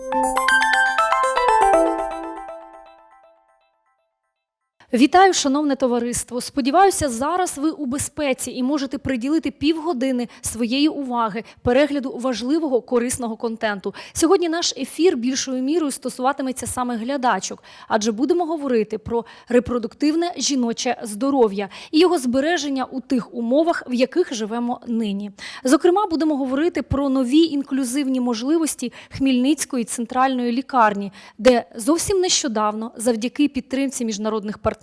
Thank you. Вітаю, шановне товариство. Сподіваюся, зараз ви у безпеці і можете приділити півгодини своєї уваги перегляду важливого корисного контенту. Сьогодні наш ефір більшою мірою стосуватиметься саме глядачок, адже будемо говорити про репродуктивне жіноче здоров'я і його збереження у тих умовах, в яких живемо нині. Зокрема, будемо говорити про нові інклюзивні можливості Хмільницької центральної лікарні, де зовсім нещодавно, завдяки підтримці міжнародних партнерів,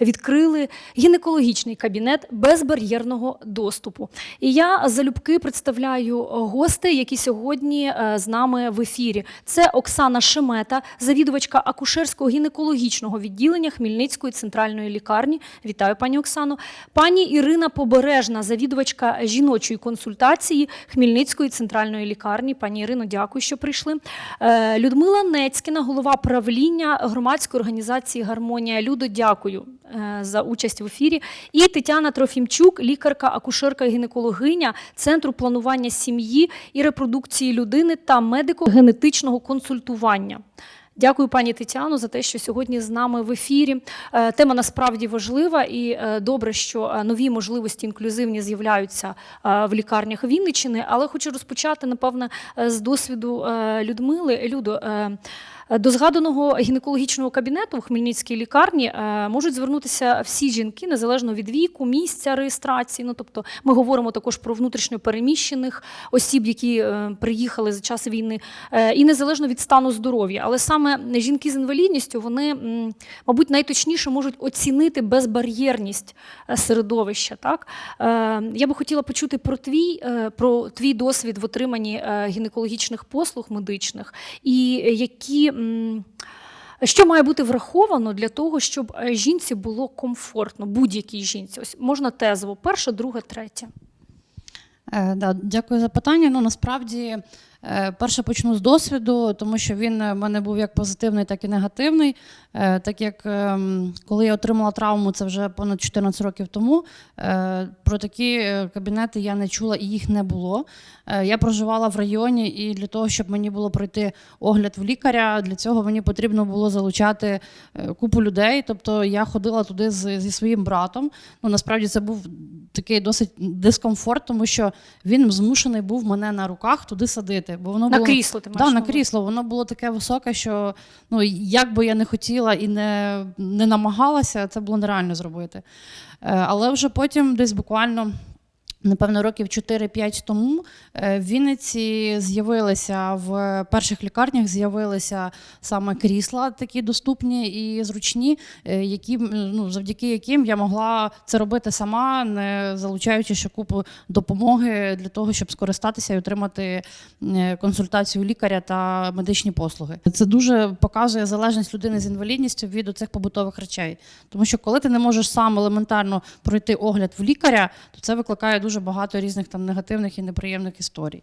відкрили гінекологічний кабінет безбар'єрного доступу. І я залюбки представляю гостей, які сьогодні е, з нами в ефірі. Це Оксана Шемета, завідувачка акушерського гінекологічного відділення Хмільницької центральної лікарні. Вітаю, пані Оксано. Пані Ірина Побережна, завідувачка жіночої консультації Хмільницької центральної лікарні. Пані Ірино, дякую, що прийшли. Е, Людмила Нецькіна, голова правління громадської організації Гармонія. Людо, дякую е, за участь в ефірі. І Тетяна Трофімчук, лікарка, акушерка і гінекологиня Центру планування сім'ї і репродукції людини та медико-генетичного консультування. Дякую, пані Тетяно, за те, що сьогодні з нами в ефірі. Е, Тема насправді важлива і е, добре, що нові можливості інклюзивні з'являються в лікарнях Вінниччини. Але хочу розпочати, напевне, з досвіду Людмили. Людо, до згаданого гінекологічного кабінету в Хмельницькій лікарні е, можуть звернутися всі жінки незалежно від віку, місця реєстрації. Ну тобто, ми говоримо також про внутрішньо переміщених осіб, які е, приїхали за час війни, е, і незалежно від стану здоров'я. Але саме жінки з інвалідністю вони, мабуть, найточніше можуть оцінити безбар'єрність е, середовища. Так Е, я би хотіла почути про твій, е, про твій досвід в отриманні е, гінекологічних послуг медичних і які. Що має бути враховано для того, щоб е, жінці було комфортно, будь-якій жінці? Ось можна тезово, перше, друге, третє. Е, да, дякую за питання. Ну насправді, перше почну з досвіду, тому що він е, в мене був як позитивний, так і негативний. Е, Так як ем, коли я отримала травму, це вже понад 14 років тому. е, Про такі е, кабінети я не чула і їх не було. Е, Я проживала в районі, і для того, щоб мені було пройти огляд в лікаря, для цього мені потрібно було залучати е, купу людей. Тобто я ходила туди зі своїм братом. Ну насправді це був такий досить дискомфорт, тому що він змушений був мене на руках туди садити. Бо воно На було крісло ти маєш да, на на крісло. Воно було таке високе, що ну як би я не хотіла і не, не намагалася, це було нереально зробити. Е, Але вже потім, десь буквально. Напевно, років 4-5 тому е, в Вінниці з'явилися в перших лікарнях з'явилися саме крісла, такі доступні і зручні, е, які ну завдяки яким я могла це робити сама, не залучаючи ще купу допомоги для того, щоб скористатися і отримати е, консультацію лікаря та медичні послуги. Це дуже показує залежність людини з інвалідністю від оцих побутових речей. Тому що коли ти не можеш сам елементарно пройти огляд в лікаря, то це викликає дуже багато різних там негативних і неприємних історій.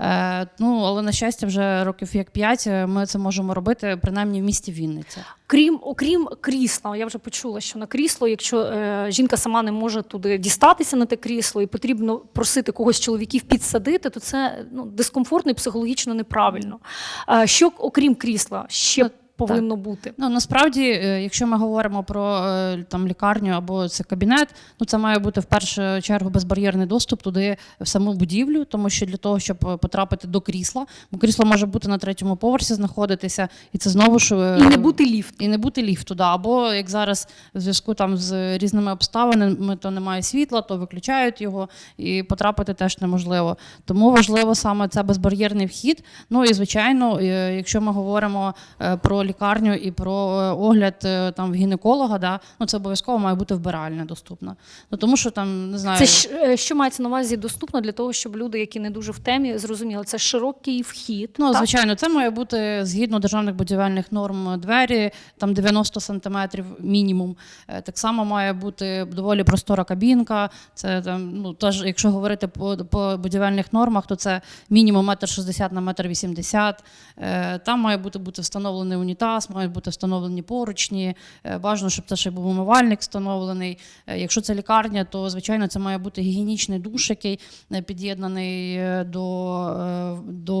Е, ну, але на щастя, вже років як п'ять ми це можемо робити, принаймні в місті Вінниця. Крім окрім крісла, я вже почула, що на крісло, якщо е, жінка сама не може туди дістатися на те крісло, і потрібно просити когось чоловіків підсадити, то це ну, дискомфортно і психологічно неправильно. А що окрім крісла ще Повинно бути? Ну насправді, е, якщо ми говоримо про е, там лікарню або це кабінет, ну це має бути в першу чергу безбар'єрний доступ туди в саму будівлю, тому що для того, щоб е, потрапити до крісла, бо крісло може бути на третьому поверсі знаходитися, і це знову ж І не бути ліфту. і не бути ліфту, да. або як зараз в зв'язку там з різними обставинами, то немає світла, то виключають його, і потрапити теж неможливо. Тому важливо саме це безбар'єрний вхід. Ну і звичайно, якщо ми говоримо про лікарню і про е, огляд е, там в гінеколога, да, ну це обов'язково має бути вбиральня доступна. Ну тому що там не знаю. Це е, що мається на увазі доступно для того, щоб люди, які не дуже в темі, зрозуміли, це широкий вхід. Ну, так? звичайно, це має бути згідно державних будівельних норм двері, там 90 сантиметрів мінімум. Так само має бути доволі простора кабінка. Це там, ну теж, якщо говорити по, по будівельних нормах, то це мінімум метр 60 на метр 80. Е, Там має бути бути встановлений унітаз унітаз, мають бути встановлені поручні. е, Бажано, щоб це ще був умивальник встановлений. Е, Якщо це лікарня, то звичайно це має бути гігієнічний душ, який е, під'єднаний до, до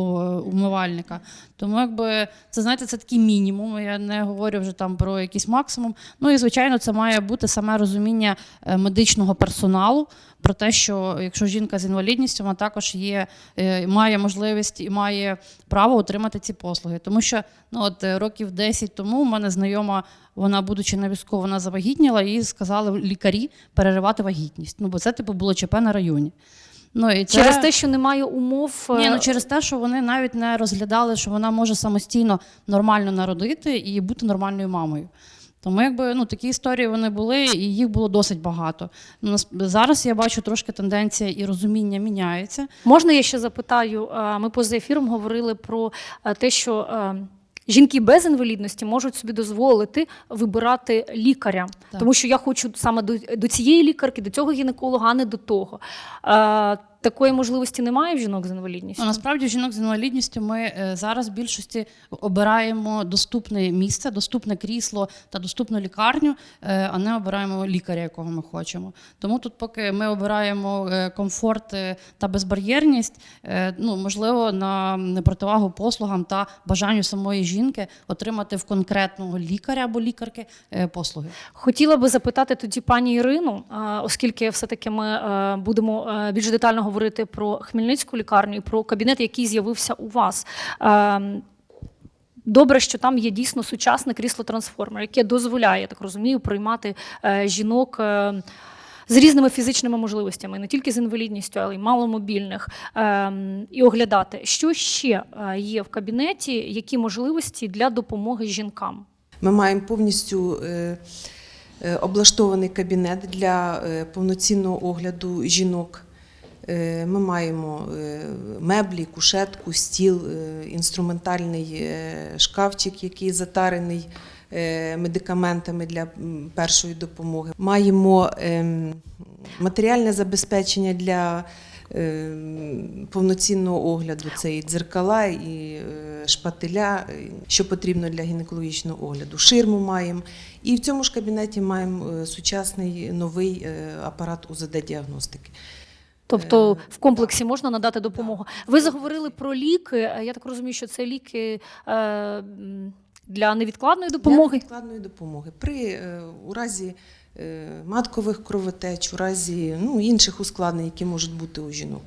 умивальника. Тому якби це знаєте, це такий мінімум. Я не говорю вже там про якийсь максимум. Ну і звичайно, це має бути саме розуміння медичного персоналу про те, що якщо жінка з інвалідністю, вона також є, е, має можливість і має право отримати ці послуги. Тому що ну от е, років 10 тому у мене знайома, вона, будучи на війську, вона завагітніла, їй сказали лікарі переривати вагітність. Ну бо це типу було ЧП на районі. Ну, і це... Через те, що немає умов. Ні, е, ну через те, що вони навіть не розглядали, що вона може самостійно нормально народити і бути нормальною мамою. Тому якби ну такі історії вони були, і їх було досить багато. Зараз я бачу трошки тенденція і розуміння міняється. Можна я ще запитаю? Е, Ми поза ефіром говорили про е, те, що е, жінки без інвалідності можуть собі дозволити вибирати лікаря, Так. тому що я хочу саме до, до цієї лікарки, до цього гінеколога, а не до того. Такої можливості немає в жінок з інвалідністю. Ну, насправді жінок з інвалідністю ми е, зараз в більшості обираємо доступне місце, доступне крісло та доступну лікарню, е, а не обираємо лікаря, якого ми хочемо. Тому тут, поки ми обираємо е, комфорт та безбар'єрність, ну можливо, на противагу послугам та бажанню самої жінки отримати в конкретного лікаря або лікарки послуги. Хотіла би запитати тоді пані Ірину, оскільки все-таки ми е, будемо більш детально говорити про Хмельницьку лікарню і про кабінет, який з'явився у вас. Е, Добре, що там є дійсно сучасне крісло-трансформер, яке дозволяє, я так розумію, приймати е, жінок. е, З різними фізичними можливостями, не тільки з інвалідністю, але й маломобільних, ем, і оглядати, що ще е, є в кабінеті, які можливості для допомоги жінкам. Ми маємо повністю облаштований кабінет для повноцінного огляду жінок. Е, Ми маємо е, меблі, кушетку, стіл, е, інструментальний шкафчик, який затарений медикаментами для першої допомоги. Маємо ем, матеріальне забезпечення для повноцінного огляду. Це і дзеркала, і шпателя, що потрібно для гінекологічного огляду. Ширму маємо. І в цьому ж кабінеті маємо сучасний новий апарат УЗД-діагностики. Тобто Е, в комплексі можна надати допомогу. Ви заговорили про ліки. е, Я так розумію, що це ліки е, для невідкладної Для допомоги. невідкладної допомоги. При, у разі маткових кровотеч, у разі ну, інших ускладнень, які можуть бути у жінок.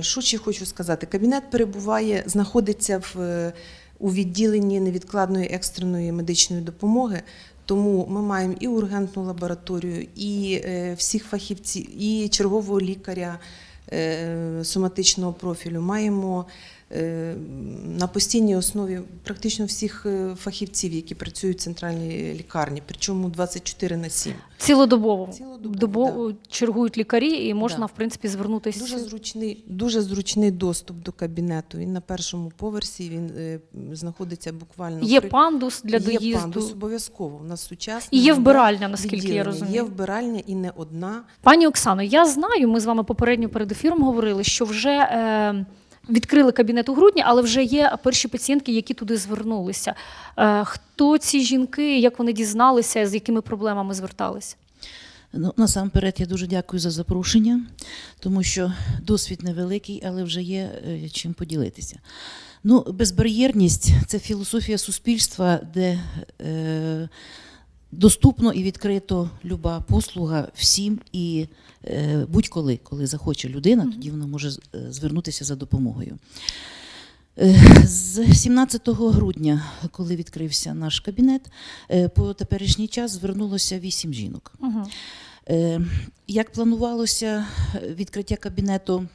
Що ще хочу сказати? Кабінет перебуває, знаходиться в, у відділенні невідкладної екстреної медичної допомоги. Тому ми маємо і ургентну лабораторію, і е, всіх фахівців, і чергового лікаря е, соматичного профілю. Маємо на постійній основі практично всіх е, фахівців, які працюють в центральній лікарні, причому 24 на 7. Цілодобово. Цілодобово, Добо чергують лікарі, і можна, Да. в принципі, звернутися. Дуже зручний, дуже зручний доступ до кабінету. Він на першому поверсі, він е, знаходиться буквально Є при- пандус для є доїзду. пандус обов'язково. У нас сучасний І є вбиральня, наскільки я розумію. Є вбиральня і не одна. Пані Оксано, я знаю, ми з вами попередньо перед ефіром говорили, що вже е, відкрили кабінет у грудні, але вже є перші пацієнтки, які туди звернулися. Е, хто ці жінки, як вони дізналися, з якими проблемами зверталися? Ну, насамперед, я дуже дякую за запрошення, тому що досвід невеликий, але вже є е, чим поділитися. Ну, безбар'єрність це філософія суспільства, де е, доступно і відкрито люба послуга всім і е, будь-коли, коли захоче людина, тоді вона може е, звернутися за допомогою. Е, З 17 грудня, коли відкрився наш кабінет, по теперішній час звернулося вісім жінок. Угу. Як планувалося відкриття кабінету,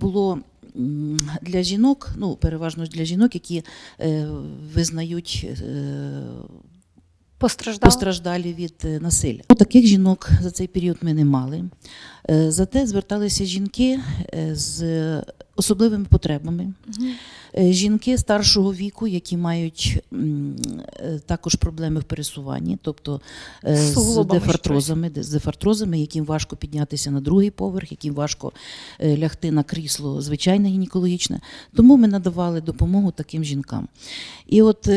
було для жінок, ну переважно для жінок, які визнають Постраждали? постраждалі від е, насилля. Таких жінок за цей період ми не мали. Е, Зате зверталися жінки е, з особливими потребами, е, жінки старшого віку, які мають е, також проблеми в пересуванні, тобто е, З з дефартрозами, де- з дефартрозами, яким важко піднятися на другий поверх, яким важко лягти на крісло звичайне гінекологічне. Тому ми надавали допомогу таким жінкам. І от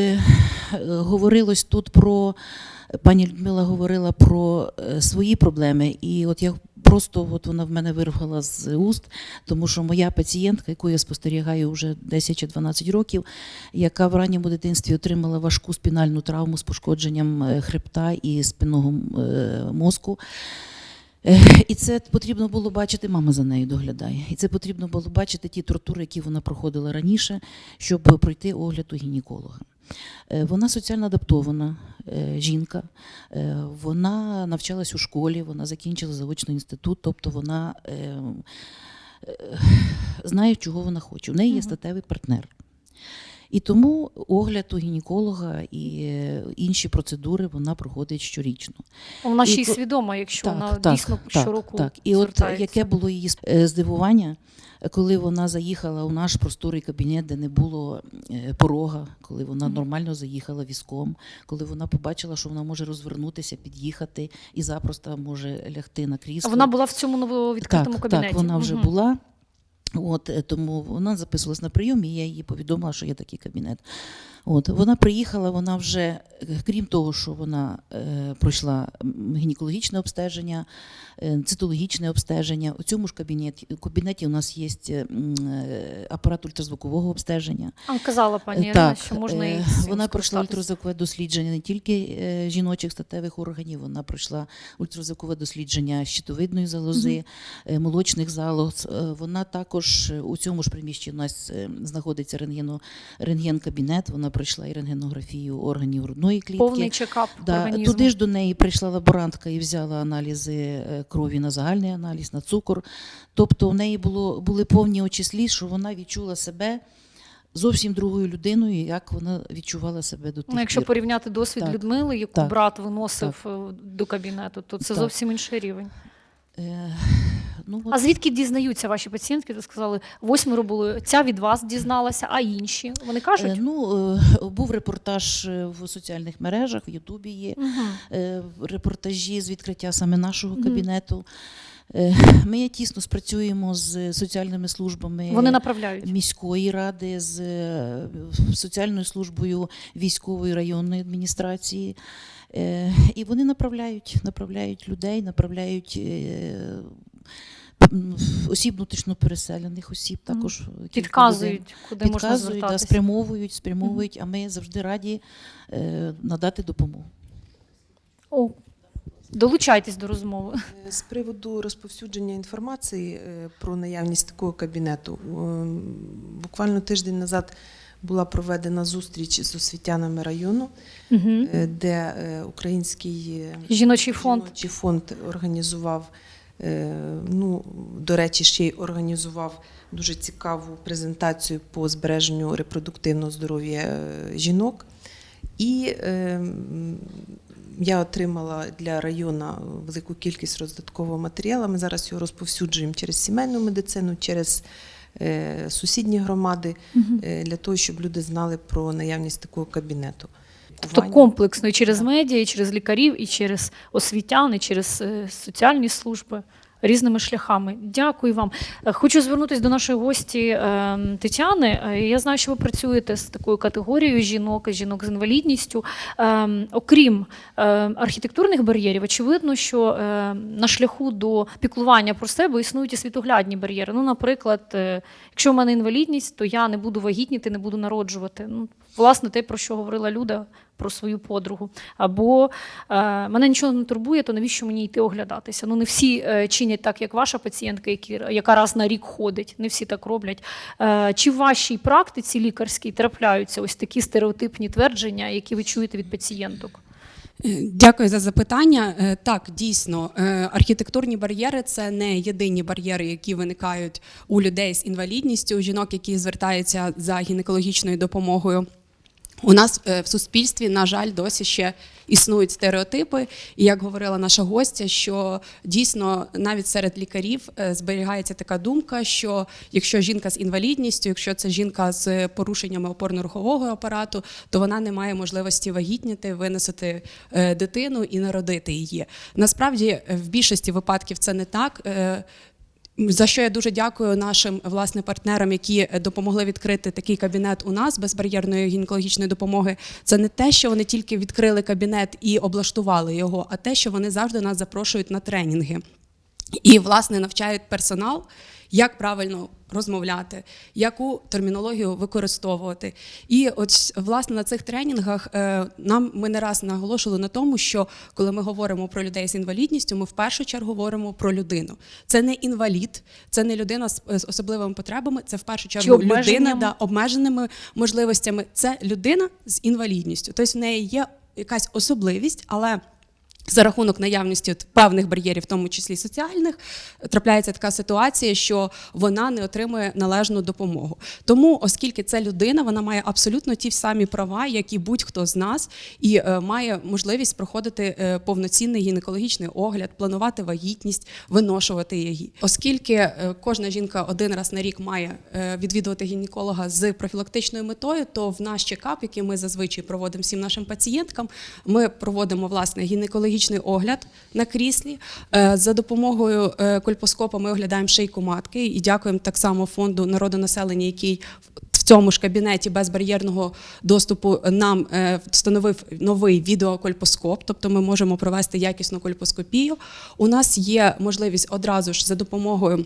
говорилось тут про пані Людмила говорила про свої проблеми, і от я просто от вона в мене вирвала з уст, тому що моя пацієнтка, яку я спостерігаю вже 10 чи 12 років, яка в ранньому дитинстві отримала важку спінальну травму з пошкодженням е, хребта і спинного е, мозку. Е, І це потрібно було бачити, мама за нею доглядає. І це потрібно було бачити ті тортури, які вона проходила раніше, щоб пройти огляд у гінеколога. Е, Вона соціально адаптована е, жінка, е, вона навчалась у школі, вона закінчила заочний інститут, тобто вона знає, чого вона хоче. У неї є статевий партнер. І тому огляд у гінеколога і е, інші процедури вона проходить щорічно. Вона ще й свідома, якщо вона дійсно щороку так. І от яке було її е, здивування, коли вона заїхала у наш просторий кабінет, де не було е, порога, коли вона нормально заїхала візком, коли вона побачила, що вона може розвернутися, під'їхати і запросто може лягти на крісло. Вона була в цьому нововідкритому так, кабінеті. Так, вона вже Мгм. була. От, е, тому вона записувалась на прийом, і я її повідомила, що є такий кабінет. От, вона приїхала, вона вже, е, крім того, що вона е, пройшла гінекологічне обстеження, е, цитологічне обстеження. У цьому ж кабінеті, кабінеті у нас є е, апарат ультразвукового обстеження. А, казала пані Так, що можна е, і вона пройшла ультразвукове дослідження не тільки е, жіночих статевих органів, вона пройшла ультразвукове дослідження щитовидної залози, е, молочних залоз. Е, Вона також е, у цьому ж приміщенні у нас е, знаходиться рентгено, рентген-кабінет. Вона пройшла і рентгенографію органів грудної клітки. повний чекап Да, організму. туди ж до неї прийшла лаборантка і взяла аналізи е, крові на загальний аналіз, на цукор. Тобто в неї було, були повні очі сліз, що вона відчула себе зовсім другою людиною, як вона відчувала себе до тих Ну, якщо пір. порівняти досвід Так. Людмили, яку Так. брат виносив е, до кабінету, то це Так. зовсім інший рівень. Ну, от, А звідки дізнаються ваші пацієнтки? Ви сказали, восьмеро було. Ця від вас дізналася, а інші вони кажуть. е, ну, е, був репортаж е, в соціальних мережах, в Ютубі є. Мгм. е, репортажі з відкриття саме нашого кабінету. Е, Ми тісно спрацюємо з соціальними службами Вони направляють. міської ради, з е, соціальною службою військової районної адміністрації. І вони направляють, направляють людей, направляють осіб внутрішньо переселених осіб, також кілька людей Підказують, можна підказують, да, звертатися. спрямовують, спрямовують, а ми завжди раді е, надати допомогу. О, долучайтесь до розмови. Е, З приводу розповсюдження інформації е, про наявність такого кабінету, е, буквально тиждень назад була проведена зустріч з освітянами району, е, де український Жіночий фонд. жіночий фонд організував. Е, Ну, до речі, ще й організував дуже цікаву презентацію по збереженню репродуктивного здоров'я е, жінок. І е, я отримала для району велику кількість роздаткового матеріалу. Ми зараз його розповсюджуємо через сімейну медицину, через е, сусідні громади, е, для того, щоб люди знали про наявність такого кабінету. Тобто комплексно і через медіа, і через лікарів, і через освітян, і через е, соціальні служби. Різними шляхами. Дякую вам. Е, Хочу звернутися до нашої гості е, Тетяни. Е, Я знаю, що ви працюєте з такою категорією жінок, жінок з інвалідністю. Е, Окрім архітектурних бар'єрів, очевидно, що на шляху до піклування про себе існують і світоглядні бар'єри. Ну, наприклад, якщо в мене інвалідність, то я не буду вагітніти, не буду народжувати. Ну, власне, те, про що говорила Люда про свою подругу. Або е, мене нічого не турбує, то навіщо мені йти оглядатися? Ну, не всі е, чинять так, як ваша пацієнтка, яка раз на рік ходить. Не всі так роблять. Е, чи в вашій практиці лікарській трапляються ось такі стереотипні твердження, які ви чуєте від пацієнток? Дякую за запитання. Так, дійсно, архітектурні бар'єри це не єдині бар'єри, які виникають у людей з інвалідністю, у жінок, які звертаються за гінекологічною допомогою. У нас е, в суспільстві, на жаль, досі ще існують стереотипи. І як говорила наша гостя, що дійсно навіть серед лікарів е, зберігається така думка, що якщо жінка з інвалідністю, якщо це жінка з порушеннями опорно-рухового апарату, то вона не має можливості вагітніти, виносити е, дитину і народити її. Насправді, в більшості випадків це не так. За що я дуже дякую нашим власне партнерам, які допомогли відкрити такий кабінет у нас безбар'єрної гінекологічної допомоги. Це не те, що вони тільки відкрили кабінет і облаштували його, а те, що вони завжди нас запрошують на тренінги і власне навчають персонал, як правильно розмовляти, яку термінологію використовувати. І от власне на цих тренінгах е, нам ми не раз наголошували на тому, що коли ми говоримо про людей з інвалідністю, ми в першу чергу говоримо про людину. Це не інвалід, це не людина з з особливими потребами. Це в першу чергу людина да, обмеженими можливостями. Це людина з інвалідністю. Тобто в неї є якась особливість, але за рахунок наявності от певних бар'єрів, в тому числі соціальних, трапляється така ситуація, що вона не отримує належну допомогу. Тому, оскільки це людина, вона має абсолютно ті самі права, як і будь-хто з нас, і е, має можливість проходити е, повноцінний гінекологічний огляд, планувати вагітність, виношувати її. Оскільки е, кожна жінка один раз на рік має е, відвідувати гінеколога з профілактичною метою, то в наш чекап, який ми зазвичай проводимо всім нашим пацієнткам, ми проводимо власне гінекологічний огляд на кріслі. Е, За допомогою е, кольпоскопа ми оглядаємо шийку матки і дякуємо так само фонду народонаселення, який в цьому ж кабінеті безбар'єрного доступу нам е, встановив новий відеокольпоскоп, тобто ми можемо провести якісну кольпоскопію. У нас є можливість одразу ж за допомогою.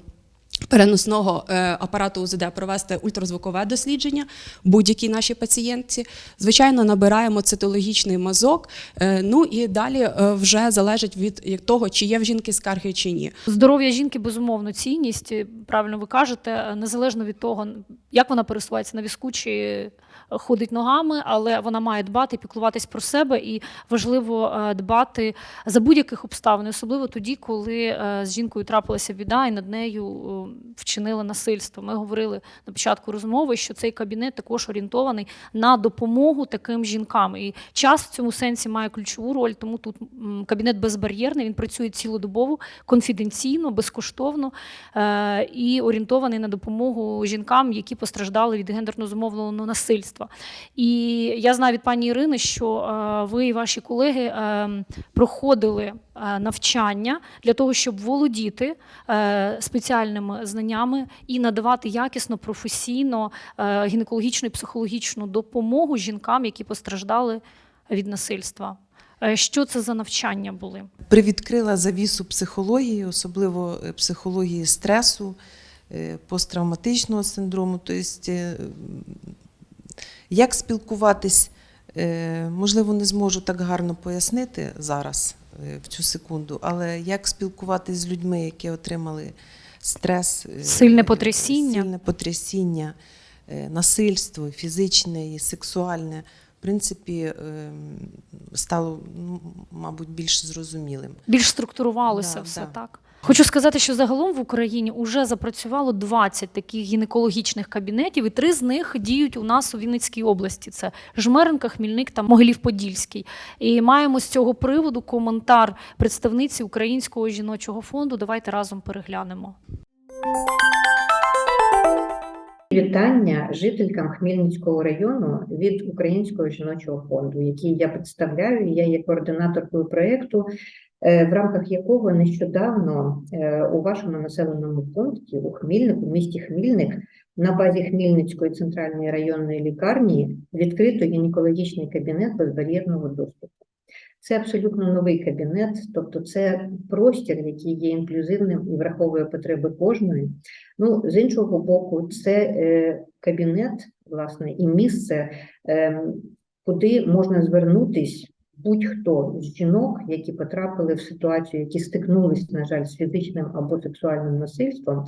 Переносного е, апарату УЗД провести ультразвукове дослідження будь-якій нашій пацієнтці. Звичайно, набираємо цитологічний мазок. е, Ну і далі е, вже залежить від того, чи є в жінки скарги чи ні. Здоров'я жінки безумовно цінність. Правильно ви кажете, незалежно від того, як вона пересувається на візку чи ходить ногами, але вона має дбати, піклуватись про себе, і важливо дбати за будь-яких обставин, особливо тоді, коли з жінкою трапилася біда, і над нею вчинили насильство. Ми говорили на початку розмови, що цей кабінет також орієнтований на допомогу таким жінкам. І час в цьому сенсі має ключову роль, тому тут кабінет безбар'єрний, він працює цілодобово, конфіденційно, безкоштовно е, і орієнтований на допомогу жінкам, які постраждали від гендерно зумовленого насильства. І я знаю від пані Ірини, що е, ви і ваші колеги е, проходили навчання для того, щоб володіти е, спеціальними знаннями і надавати якісно, професійно е, гінекологічну і психологічну допомогу жінкам, які постраждали від насильства. Е, Що це за навчання були? Привідкрила завісу психології, особливо е, психології стресу, е, посттравматичного синдрому. Тобто, е, як спілкуватись, е, можливо, не зможу так гарно пояснити зараз е, в цю секунду, але як спілкуватися з людьми, які отримали стрес, е, Сильне потрясіння. сильне потрясіння, е, насильство, фізичне і сексуальне, в принципі, е, стало, ну, мабуть, більш зрозумілим. більш структурувалося Да, все да. так. Хочу сказати, що загалом в Україні вже запрацювало 20 таких гінекологічних кабінетів, і три з них діють у нас у Вінницькій області: це Жмеренка, Хмільник та Могилів-Подільський. І маємо з цього приводу коментар представниці Українського жіночого фонду. Давайте разом переглянемо. Вітання жителькам Хмельницького району від Українського жіночого фонду, який я представляю. Я є координаторкою проєкту, в рамках якого нещодавно е, у вашому населеному пункті у Хмільнику, в місті Хмільник, на базі Хмільницької центральної районної лікарні відкрито гінекологічний кабінет безбар'єрного доступу. Це абсолютно новий кабінет, тобто це простір, який є інклюзивним і враховує потреби кожної. Ну, з іншого боку, це е, кабінет, власне, і місце, е, куди можна звернутись будь-хто з жінок, які потрапили в ситуацію, які стикнулись, на жаль, з фізичним або сексуальним насильством.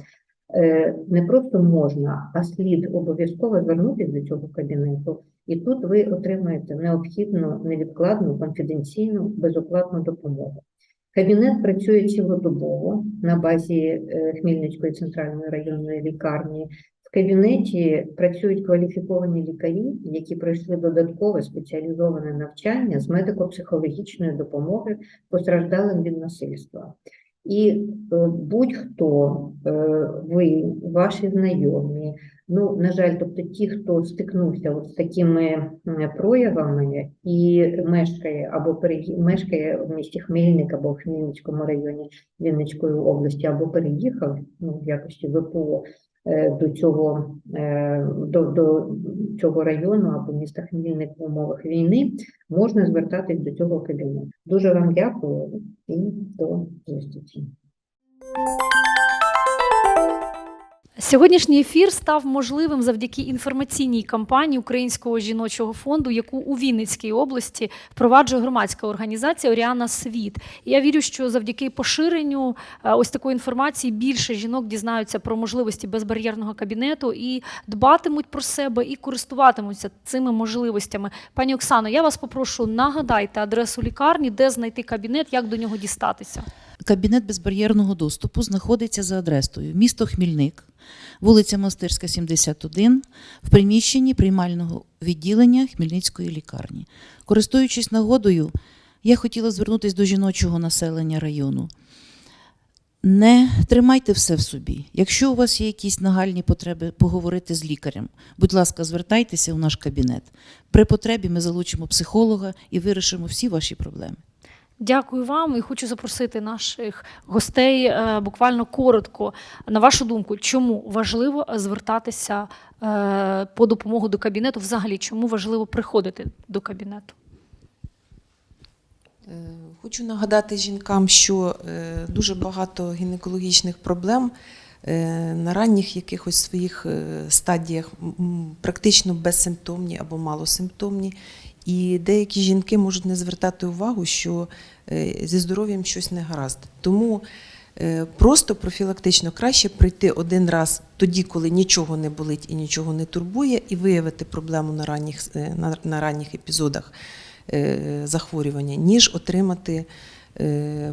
Е, не просто можна, а слід обов'язково звернутися до цього кабінету, і тут ви отримаєте необхідну, невідкладну, конфіденційну, безоплатну допомогу. Кабінет працює цілодобово на базі е, Хмельницької центральної районної лікарні. В кабінеті працюють кваліфіковані лікарі, які пройшли додаткове спеціалізоване навчання з медико-психологічної допомоги постраждалим від насильства. І е, будь-хто, е, ви, ваші знайомі, ну, на жаль, тобто ті, хто стикнувся от з такими проявами і мешкає або мешкає в місті Хмельник або в Хмельницькому районі Вінницької області, або переїхав ну, в якості ВПО до цього, е, до, до цього району або міста Хмельник в умовах війни, можна звертатись до цього кабінету. Дуже вам дякую і до зустрічі. Сьогоднішній ефір став можливим завдяки інформаційній кампанії Українського жіночого фонду, яку у Вінницькій області впроваджує громадська організація Оріана Світ. І я вірю, що завдяки поширенню е, ось такої інформації більше жінок дізнаються про можливості безбар'єрного кабінету і дбатимуть про себе і користуватимуться цими можливостями. Пані Оксано, я вас попрошу нагадайте адресу лікарні, де знайти кабінет, як до нього дістатися. Кабінет безбар'єрного доступу знаходиться за адресою місто Хмільник, вулиця Монастирська, 71, в приміщенні приймального відділення Хмельницької лікарні. Користуючись нагодою, я хотіла звернутися до жіночого населення району. Не тримайте все в собі. Якщо у вас є якісь нагальні потреби поговорити з лікарем, будь ласка, звертайтеся у наш кабінет. При потребі ми залучимо психолога і вирішимо всі ваші проблеми. Дякую вам і хочу запросити наших гостей е, буквально коротко. На вашу думку, чому важливо звертатися е, по допомогу до кабінету? Взагалі, чому важливо приходити до кабінету? Е, Хочу нагадати жінкам, що дуже багато гінекологічних проблем на ранніх якихось своїх стадіях практично безсимптомні або малосимптомні. І деякі жінки можуть не звертати увагу, що е, зі здоров'ям щось не гаразд. Тому е, просто профілактично краще прийти один раз тоді, коли нічого не болить і нічого не турбує, і виявити проблему на ранніх, е, на, ранніх епізодах захворювання, ніж отримати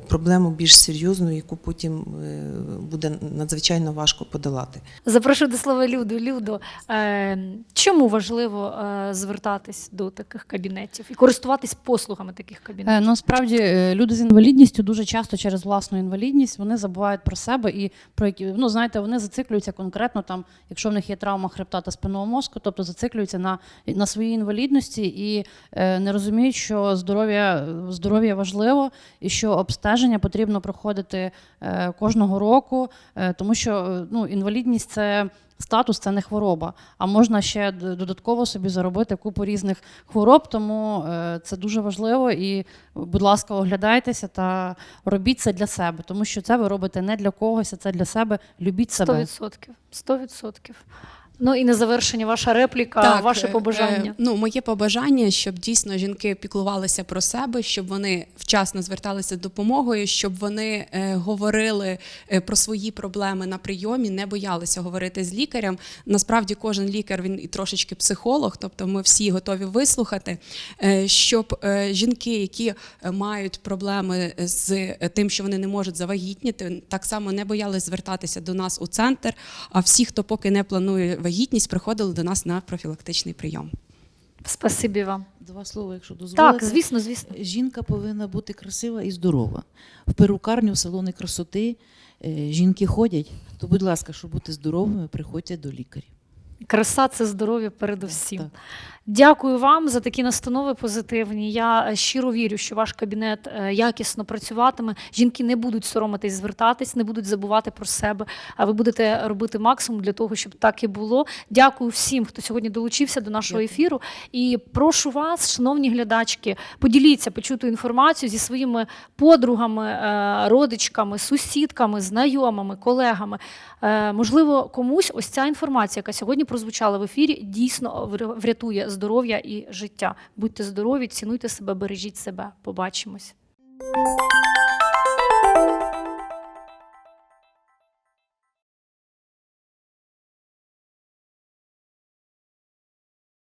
проблему більш серйозну, яку потім е, буде надзвичайно важко подолати. Запрошую до слова Люду. Люду, е, чому важливо е, звертатись до таких кабінетів і користуватись послугами таких Е, кабінетів? Насправді е, люди з інвалідністю дуже часто через власну інвалідність вони забувають про себе і про які ну знаєте, вони зациклюються конкретно там, якщо в них є травма хребта та спинного мозку, тобто зациклюються на, на своїй інвалідності і е, не розуміють, що здоров'я здоров'я важливо і що обстеження потрібно проходити е, кожного року, е, тому що е, ну інвалідність це. Статус це не хвороба, а можна ще додатково собі заробити купу різних хвороб, тому це дуже важливо. І, будь ласка, оглядайтеся та робіть це для себе, тому що це ви робите не для когось, а це для себе. Любіть себе. відсотків. Сто відсотків. Ну і на завершення ваша репліка, ваше е, побажання. е, ну, моє побажання, щоб дійсно жінки піклувалися про себе, щоб вони вчасно зверталися з допомогою, щоб вони е, говорили е, про свої проблеми на прийомі, не боялися говорити з лікарем. Насправді, кожен лікар він і трошечки психолог, тобто ми всі готові вислухати, е, щоб е, жінки, які е, мають проблеми з тим, що вони не можуть завагітніти, так само не боялись звертатися до нас у центр. А всі, хто поки не планує вагітність, приходили до нас на профілактичний прийом. Спасибі вам. Два слова, якщо дозволите. Так, звісно, звісно. Жінка повинна бути красива і здорова. В перукарню, в салони красоти е, жінки ходять, то, будь ласка, щоб бути здоровими, приходьте до лікарів. Краса це здоров'я передусім. Так. Дякую вам за такі настанови позитивні. Я е, щиро вірю, що ваш кабінет е, якісно працюватиме. Жінки не будуть соромитись звертатись, не будуть забувати про себе. А ви будете робити максимум для того, щоб так і було. Дякую всім, хто сьогодні долучився до нашого Дякую. ефіру. І прошу вас, шановні глядачки, поділіться почуту інформацію зі своїми подругами, е, родичками, сусідками, знайомими, колегами. Можливо, комусь ось ця інформація, яка сьогодні прозвучала в ефірі, дійсно врятує здоров'я і життя. Будьте здорові, цінуйте себе, бережіть себе. Побачимось.